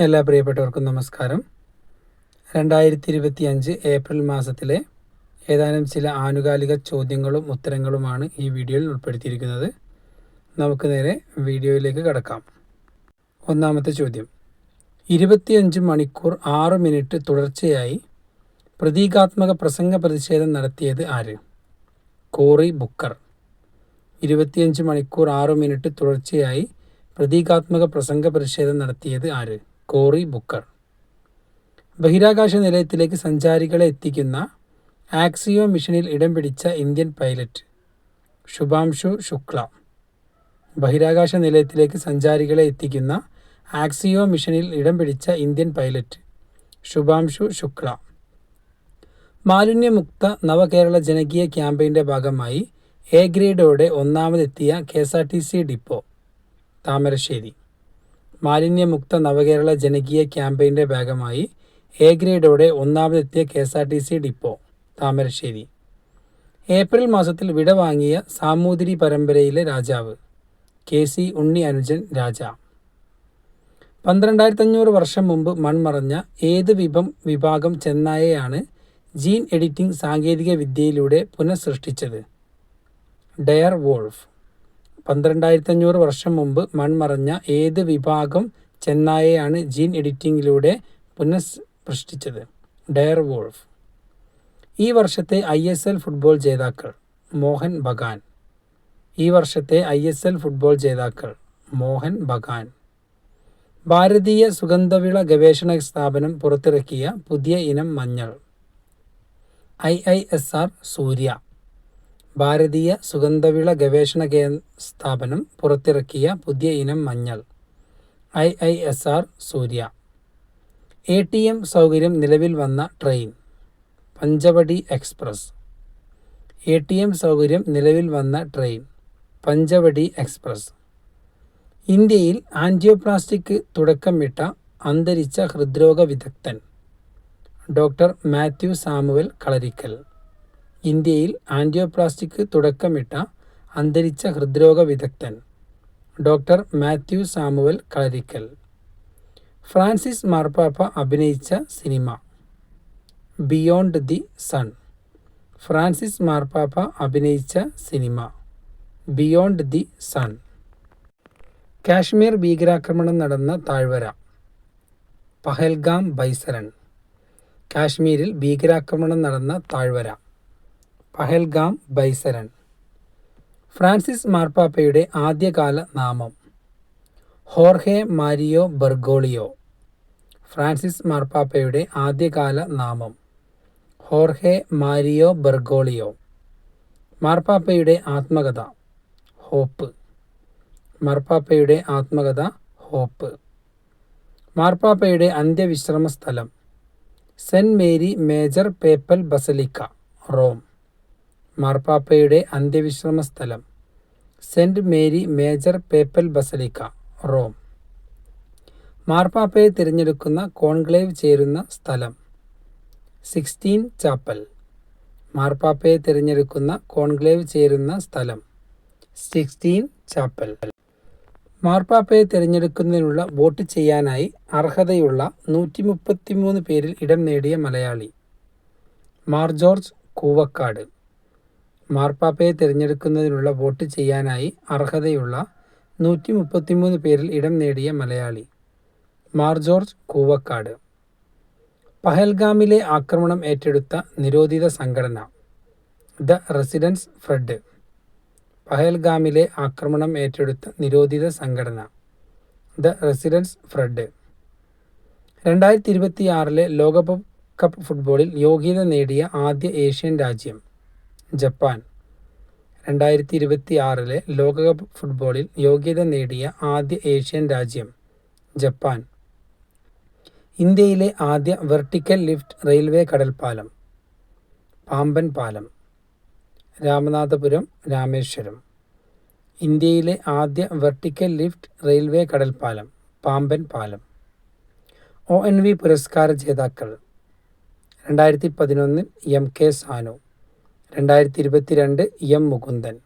എല്ലാ പ്രിയപ്പെട്ടവർക്കും നമസ്കാരം. രണ്ടായിരത്തി ഇരുപത്തി അഞ്ച് ഏപ്രിൽ മാസത്തിലെ ഏതാനും ചില ആനുകാലിക ചോദ്യങ്ങളും ഉത്തരങ്ങളുമാണ് ഈ വീഡിയോയിൽ ഉൾപ്പെടുത്തിയിരിക്കുന്നത്. നമുക്ക് നേരെ വീഡിയോയിലേക്ക് കടക്കാം. ഒന്നാമത്തെ ചോദ്യം. ഇരുപത്തിയഞ്ച് മണിക്കൂർ ആറ് മിനിറ്റ് തുടർച്ചയായി പ്രതീകാത്മക പ്രസംഗ പ്രതിഷേധം നടത്തിയത് ആര്? Cory Booker. ഇരുപത്തിയഞ്ച് മണിക്കൂർ ആറ് മിനിറ്റ് തുടർച്ചയായി പ്രതീകാത്മക പ്രസംഗ പ്രതിഷേധം നടത്തിയത് ആര്? Cory Booker. ബഹിരാകാശ നിലയത്തിലേക്ക് സഞ്ചാരികളെ എത്തിക്കുന്ന ആക്സിയോ മിഷനിൽ ഇടം പിടിച്ച ഇന്ത്യൻ പൈലറ്റ് ശുഭാംശു ശുക്ല. ബഹിരാകാശ നിലയത്തിലേക്ക് സഞ്ചാരികളെ എത്തിക്കുന്ന ആക്സിയോ മിഷനിൽ ഇടം പിടിച്ച ഇന്ത്യൻ പൈലറ്റ് ശുഭാംശു ശുക്ല. മാലിന്യമുക്ത നവകേരള ജനകീയ ക്യാമ്പയിന്റെ ഭാഗമായി എ ഗ്രേഡോടെ ഒന്നാമതെത്തിയ K S R T C depot Thamarassery. മാലിന്യമുക്ത നവകേരള ജനകീയ ക്യാമ്പയിന്റെ ഭാഗമായി എ ഗ്രേഡോടെ ഒന്നാമതെത്തിയ K S R T C depot Thamarassery. April മാസത്തിൽ വിട വാങ്ങിയ സാമൂതിരി പരമ്പരയിലെ രാജാവ് കെ സി ഉണ്ണി അനുജൻ രാജ. പന്ത്രണ്ടായിരത്തി അഞ്ഞൂറ് വർഷം മുമ്പ് മൺമറഞ്ഞ ഏത് വിഭം വിഭാഗം ചെന്നായയാണ് ജീൻ എഡിറ്റിംഗ് സാങ്കേതിക വിദ്യയിലൂടെ പുനഃസൃഷ്ടിച്ചത്? Dire wolf. പന്ത്രണ്ടായിരത്തി അഞ്ഞൂറ് വർഷം മുമ്പ് മൺമറഞ്ഞ ഏത് വിഭാഗം ചെന്നായയാണ് ജീൻ എഡിറ്റിംഗിലൂടെ പുനഃസൃഷ്ടിച്ചത്? Dire wolf. ഈ വർഷത്തെ ഐ എസ് എൽ ഫുട്ബോൾ ജേതാക്കൾ മോഹൻ ബഗാൻ. ഈ വർഷത്തെ ഐ എസ് എൽ ഫുട്ബോൾ ജേതാക്കൾ മോഹൻ ബഗാൻ. ഭാരതീയ സുഗന്ധവിള ഗവേഷണ സ്ഥാപനം പുറത്തിറക്കിയ പുതിയ ഇനം മഞ്ഞൾ. I I S R Surya. ഭാരതീയ സുഗന്ധവിള ഗവേഷണ സ്ഥാപനം പുറത്തിറക്കിയ പുതിയ ഇനം മഞ്ഞൾ. I I S R Surya. A T M സൗകര്യം നിലവിൽ വന്ന train. Panchavati express. A T M സൗകര്യം നിലവിൽ വന്ന ട്രെയിൻ. പഞ്ചവടി എക്സ്പ്രസ്. ഇന്ത്യയിൽ ആൻജിയോപ്ലാസ്റ്റിക് തുടക്കമിട്ട അന്തരിച്ച ഹൃദ്രോഗ വിദഗ്ധൻ. ഡോക്ടർ മാത്യു സാമുവൽ കളരിക്കൽ. ഇന്ത്യയിൽ ആൻജിയോപ്ലാസ്റ്റിക്ക് തുടക്കമിട്ട അന്തരിച്ച ഹൃദ്രോഗ വിദഗ്ധൻ ഡോക്ടർ മാത്യു സാമുവൽ കളരിക്കൽ. ഫ്രാൻസിസ് മാർപ്പാപ്പ അഭിനയിച്ച cinema beyond the sun. Francis മാർപ്പാപ്പ അഭിനയിച്ച cinema beyond the sun. Kashmir ഭീകരാക്രമണം നടന്ന താഴ്വര പഹൽഗാം ബൈസരൺ. കാശ്മീരിൽ ഭീകരാക്രമണം നടന്ന താഴ്വര പഹൽഗാം ബൈസരൺ. ഫ്രാൻസിസ് മാർപ്പാപ്പയുടെ ആദ്യകാല നാമം. ഹോർഹെ മാരിയോ ബർഗോളിയോ. ഫ്രാൻസിസ് മാർപ്പാപ്പയുടെ ആദ്യകാല നാമം. ഹോർഹെ മാരിയോ ബർഗോളിയോ. മാർപ്പാപ്പയുടെ ആത്മകഥ ഹോപ്പ്. മാർപ്പാപ്പയുടെ ആത്മകഥ ഹോപ്പ്. മാർപ്പാപ്പയുടെ അന്ത്യവിശ്രമ സ്ഥലം Saint Mary Major Papal Basilica Rome. മാർപ്പാപ്പയുടെ അന്ത്യവിശ്രമ സ്ഥലം Saint Mary Major Papal Basilica Rome. മാർപ്പാപ്പയെ തിരഞ്ഞെടുക്കുന്ന കോൺക്ലേവ് ചേരുന്ന സ്ഥലം. Sistine Chapel. മാർപ്പാപ്പയെ തിരഞ്ഞെടുക്കുന്ന കോൺക്ലേവ് ചേരുന്ന സ്ഥലം. Sistine Chapel. മാർപ്പാപ്പയെ തിരഞ്ഞെടുക്കുന്നതിനുള്ള വോട്ട് ചെയ്യാനായി അർഹതയുള്ള നൂറ്റി മുപ്പത്തിമൂന്ന് പേരിൽ ഇടം നേടിയ മലയാളി. മാർ ജോർജ് കൂവക്കാട്. മാർപ്പാപ്പയെ തിരഞ്ഞെടുക്കുന്നതിനുള്ള വോട്ട് ചെയ്യാനായി അർഹതയുള്ള നൂറ്റി മുപ്പത്തിമൂന്ന് പേരിൽ ഇടം നേടിയ മലയാളി മാർ ജോർജ് കൂവക്കാട്. പഹൽഗാമിലെ ആക്രമണം ഏറ്റെടുത്ത നിരോധിത സംഘടന ദ റെസിഡൻസ് ഫ്രഡ്. പഹൽഗാമിലെ ആക്രമണം ഏറ്റെടുത്ത നിരോധിത സംഘടന ദ റെസിഡൻസ് ഫ്രഡ്. രണ്ടായിരത്തി ഇരുപത്തി ആറിലെ ലോകകപ്പ് ഫുട്ബോളിൽ യോഗ്യത നേടിയ ആദ്യ ഏഷ്യൻ രാജ്യം ജപ്പാൻ. രണ്ടായിരത്തി ഇരുപത്തി ആറിലെ ലോകകപ്പ് ഫുട്ബോളിൽ യോഗ്യത നേടിയ ആദ്യ ഏഷ്യൻ രാജ്യം ജപ്പാൻ. ഇന്ത്യയിലെ ആദ്യ വെർട്ടിക്കൽ ലിഫ്റ്റ് റെയിൽവേ കടൽപ്പാലം പാമ്പൻ പാലം രാമനാഥപുരം രാമേശ്വരം. ഇന്ത്യയിലെ ആദ്യ വെർട്ടിക്കൽ ലിഫ്റ്റ് റെയിൽവേ കടൽപ്പാലം പാമ്പൻ പാലം. ഒ എൻ വി പുരസ്കാര ജേതാക്കൾ രണ്ടായിരത്തി പതിനൊന്നിൽ എം കെ സാനു. രണ്ടായിരത്തി ഇരുപത്തിരണ്ട് M Mukundan.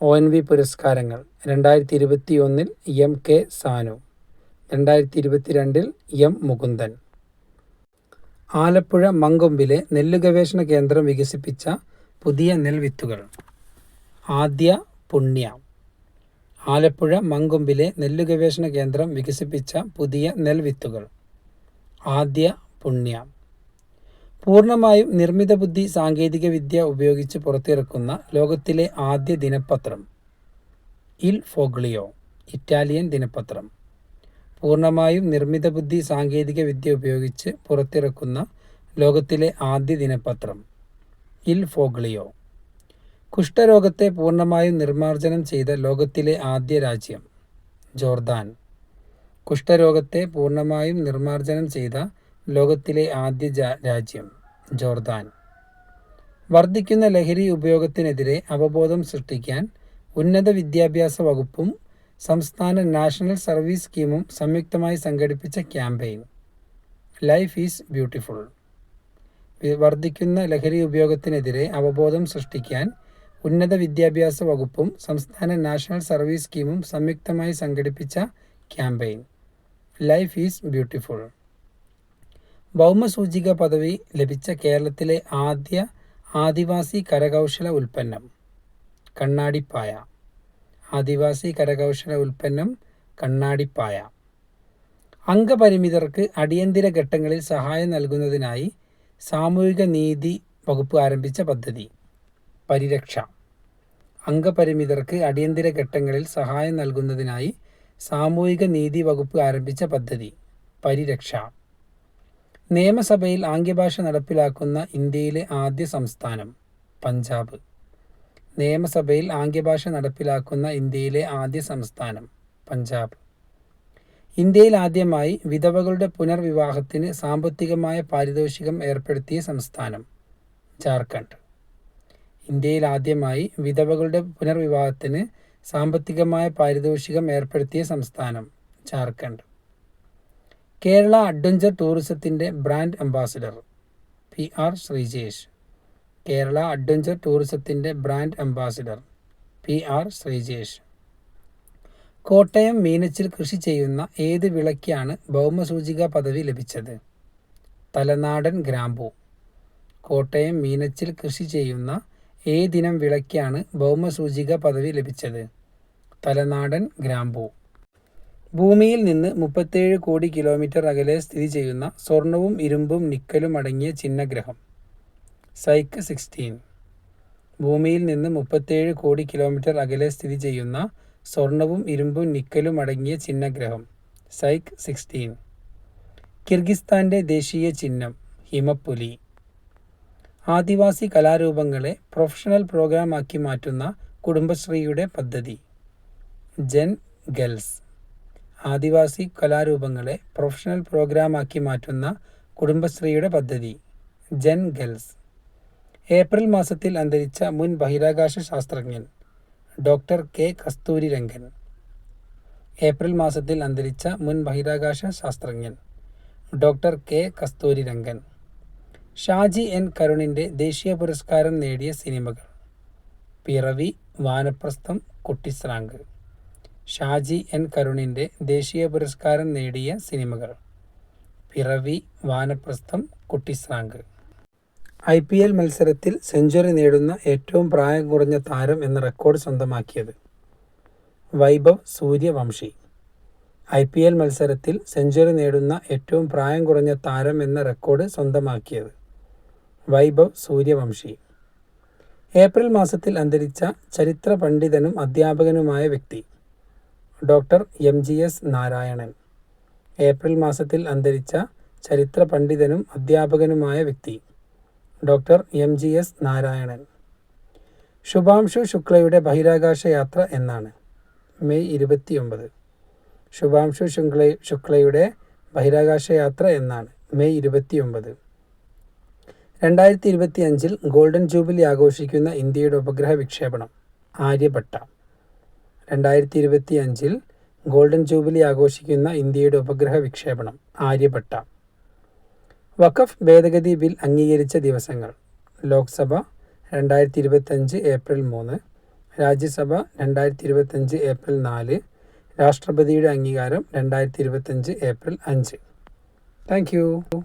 O N V പുരസ്കാരങ്ങൾ രണ്ടായിരത്തി ഇരുപത്തി ഒന്നിൽ എം കെ സാനു രണ്ടായിരത്തി ഇരുപത്തിരണ്ടിൽ എം മുകുന്ദൻ. ആലപ്പുഴ മങ്കൊമ്പിലെ നെല്ല് ഗവേഷണ കേന്ദ്രം വികസിപ്പിച്ച പുതിയ നെൽവിത്തുകൾ. ആദ്യ പുണ്യ. ആലപ്പുഴ മങ്കൊമ്പിലെ നെല്ല് ഗവേഷണ കേന്ദ്രം വികസിപ്പിച്ച പുതിയ നെൽവിത്തുകൾ. ആദ്യ പുണ്യ. പൂർണമായും നിർമ്മിത ബുദ്ധി സാങ്കേതിക വിദ്യ ഉപയോഗിച്ച് പുറത്തിറക്കുന്ന ലോകത്തിലെ ആദ്യ ദിനപത്രം ഇൽ ഫോഗ്ലിയോ ഇറ്റാലിയൻ ദിനപത്രം. പൂർണമായും നിർമ്മിത ബുദ്ധി സാങ്കേതിക വിദ്യ ഉപയോഗിച്ച് പുറത്തിറക്കുന്ന ലോകത്തിലെ ആദ്യ ദിനപത്രം ഇൽ ഫോഗ്ലിയോ. കുഷ്ഠരോഗത്തെ പൂർണമായും നിർമാർജനം ചെയ്ത ലോകത്തിലെ ആദ്യ രാജ്യം ജോർദാൻ. കുഷ്ഠരോഗത്തെ പൂർണമായും നിർമാർജനം ചെയ്ത ലോകത്തിലെ ആദ്യ രാജ്യം ജോർദാൻ. വർദ്ധിക്കുന്ന ലഹരി ഉപയോഗത്തിനെതിരെ അവബോധം സൃഷ്ടിക്കാൻ ഉന്നത വിദ്യാഭ്യാസ വകുപ്പും സംസ്ഥാന നാഷണൽ സർവീസ് സ്കീമും സംയുക്തമായി സംഘടിപ്പിച്ച ക്യാമ്പയിൻ. Life is beautiful. വർദ്ധിക്കുന്ന ലഹരി ഉപയോഗത്തിനെതിരെ അവബോധം സൃഷ്ടിക്കാൻ ഉന്നത വിദ്യാഭ്യാസ വകുപ്പും സംസ്ഥാന നാഷണൽ സർവീസ് സ്കീമും സംയുക്തമായി സംഘടിപ്പിച്ച ക്യാമ്പയിൻ. Life is beautiful. ഭൗമസൂചിക പദവി ലഭിച്ച കേരളത്തിലെ ആദ്യ ആദിവാസി കരകൗശല ഉൽപ്പന്നം കണ്ണാടിപ്പായ. ആദിവാസി കരകൗശല ഉൽപ്പന്നം കണ്ണാടിപ്പായ. അംഗപരിമിതർക്ക് അടിയന്തര ഘട്ടങ്ങളിൽ സഹായം നൽകുന്നതിനായി സാമൂഹിക നീതി വകുപ്പ് ആരംഭിച്ച പദ്ധതി പരിരക്ഷ. അംഗപരിമിതർക്ക് അടിയന്തര ഘട്ടങ്ങളിൽ സഹായം നൽകുന്നതിനായി സാമൂഹിക നീതി വകുപ്പ് ആരംഭിച്ച പദ്ധതി പരിരക്ഷ. നിയമസഭയിൽ ആംഗ്യഭാഷ നടപ്പിലാക്കുന്ന ഇന്ത്യയിലെ ആദ്യ സംസ്ഥാനം പഞ്ചാബ്. നിയമസഭയിൽ ആംഗ്യഭാഷ നടപ്പിലാക്കുന്ന ഇന്ത്യയിലെ ആദ്യ സംസ്ഥാനം പഞ്ചാബ്. ഇന്ത്യയിൽ ആദ്യമായി വിധവകളുടെ പുനർവിവാഹത്തിന് സാമ്പത്തികമായ പാരിതോഷികം ഏർപ്പെടുത്തിയ സംസ്ഥാനം ജാർഖണ്ഡ്. ഇന്ത്യയിൽ ആദ്യമായി വിധവകളുടെ പുനർവിവാഹത്തിന് സാമ്പത്തികമായ പാരിതോഷികം ഏർപ്പെടുത്തിയ സംസ്ഥാനം ജാർഖണ്ഡ്. കേരള അഡ്വഞ്ചർ ടൂറിസത്തിന്റെ brand ambassador P R Sreejesh. Kerala adventure ടൂറിസത്തിന്റെ brand ambassador P R Sreejesh. Kottayam Meenachil കൃഷി ചെയ്യുന്ന ഏത് വിളയ്ക്കാണ് ഭൗമസൂചിക പദവി ലഭിച്ചത്? തലനാടൻ ഗ്രാമ്പു. കോട്ടയം മീനച്ചിൽ കൃഷി ചെയ്യുന്ന ഏതിനം വിളയ്ക്കാണ് ഭൗമസൂചിക പദവി ലഭിച്ചത്? തലനാടൻ ഗ്രാമ്പു. ഭൂമിയിൽ നിന്ന് മുപ്പത്തേഴ് കോടി കിലോമീറ്റർ അകലെ സ്ഥിതി ചെയ്യുന്ന സ്വർണവും ഇരുമ്പും നിക്കലും അടങ്ങിയ ചിഹ്നഗ്രഹം. സൈക്ക് സിക്സ്റ്റീൻ ഭൂമിയിൽ നിന്ന് മുപ്പത്തേഴ് കോടി കിലോമീറ്റർ അകലെ സ്ഥിതി ചെയ്യുന്ന സ്വർണവും ഇരുമ്പും നിക്കലും അടങ്ങിയ ചിഹ്നഗ്രഹം. സൈക്ക് സിക്സ്റ്റീൻ കിർഗിസ്ഥാന്റെ ദേശീയ ചിഹ്നം ഹിമപ്പുലി. ആദിവാസി കലാരൂപങ്ങളെ പ്രൊഫഷണൽ പ്രോഗ്രാമാക്കി മാറ്റുന്ന കുടുംബശ്രീയുടെ പദ്ധതി. ജെൻ ഗേൾസ് ആദിവാസി കലാരൂപങ്ങളെ പ്രൊഫഷണൽ പ്രോഗ്രാമാക്കി മാറ്റുന്ന കുടുംബശ്രീയുടെ പദ്ധതി ജെൻ ഗേൾസ് ഏപ്രിൽ മാസത്തിൽ അന്തരിച്ച മുൻ ബഹിരാകാശ ശാസ്ത്രജ്ഞൻ doctor K. Kasturi Rangan April മാസത്തിൽ അന്തരിച്ച മുൻ ബഹിരാകാശ ശാസ്ത്രജ്ഞൻ doctor K. Kasturi Rangan Shaji N. കരുണിന്റെ ദേശീയ പുരസ്കാരം നേടിയ സിനിമകൾ. പിറവി വാനപ്രസ്ഥം കുട്ടിസ്രാങ്ക്. ഷാജി എൻ കരുണിന്റെ ദേശീയ പുരസ്കാരം നേടിയ സിനിമകൾ. Piravi Vanaprastham Kutty Srank. I P L മത്സരത്തിൽ സെഞ്ചുറി നേടുന്ന ഏറ്റവും പ്രായം കുറഞ്ഞ താരം എന്ന റെക്കോർഡ് സ്വന്തമാക്കിയത് Vaibhav Suryavanshi. I P L മത്സരത്തിൽ സെഞ്ചുറി നേടുന്ന ഏറ്റവും പ്രായം കുറഞ്ഞ താരം എന്ന റെക്കോർഡ് സ്വന്തമാക്കിയത് വൈഭവ് സൂര്യവംശി. ഏപ്രിൽ മാസത്തിൽ അന്തരിച്ച ചരിത്ര പണ്ഡിതനും അധ്യാപകനുമായ വ്യക്തി. Doctor M G S Narayanan. April മാസത്തിൽ അന്തരിച്ച ചരിത്ര പണ്ഡിതനും അധ്യാപകനുമായ വ്യക്തി doctor M G S Narayanan. Shubhanshu ശുക്ലയുടെ ബഹിരാകാശ യാത്ര എന്നാണ് മെയ് ഇരുപത്തിയൊമ്പത്. ശുഭാംശു ശുക്ല ശുക്ലയുടെ ബഹിരാകാശ യാത്ര എന്നാണ് മെയ് ഇരുപത്തിയൊമ്പത്. രണ്ടായിരത്തി ഇരുപത്തി അഞ്ചിൽ ഗോൾഡൻ ജൂബിലി ആഘോഷിക്കുന്ന ഇന്ത്യയുടെ ഉപഗ്രഹ വിക്ഷേപണം ആര്യഭട്ട. രണ്ടായിരത്തി ഇരുപത്തി അഞ്ചിൽ ഗോൾഡൻ ജൂബിലി ആഘോഷിക്കുന്ന ഇന്ത്യയുടെ ഉപഗ്രഹ വിക്ഷേപണം ആര്യഭട്ട. വഖഫ് ഭേദഗതി ബിൽ അംഗീകരിച്ച ദിവസങ്ങൾ. ലോക്സഭ രണ്ടായിരത്തി ഇരുപത്തഞ്ച് ഏപ്രിൽ മൂന്ന് രാജ്യസഭ രണ്ടായിരത്തി ഇരുപത്തഞ്ച് ഏപ്രിൽ നാല് രാഷ്ട്രപതിയുടെ അംഗീകാരം രണ്ടായിരത്തി ഇരുപത്തഞ്ച് ഏപ്രിൽ അഞ്ച്. താങ്ക്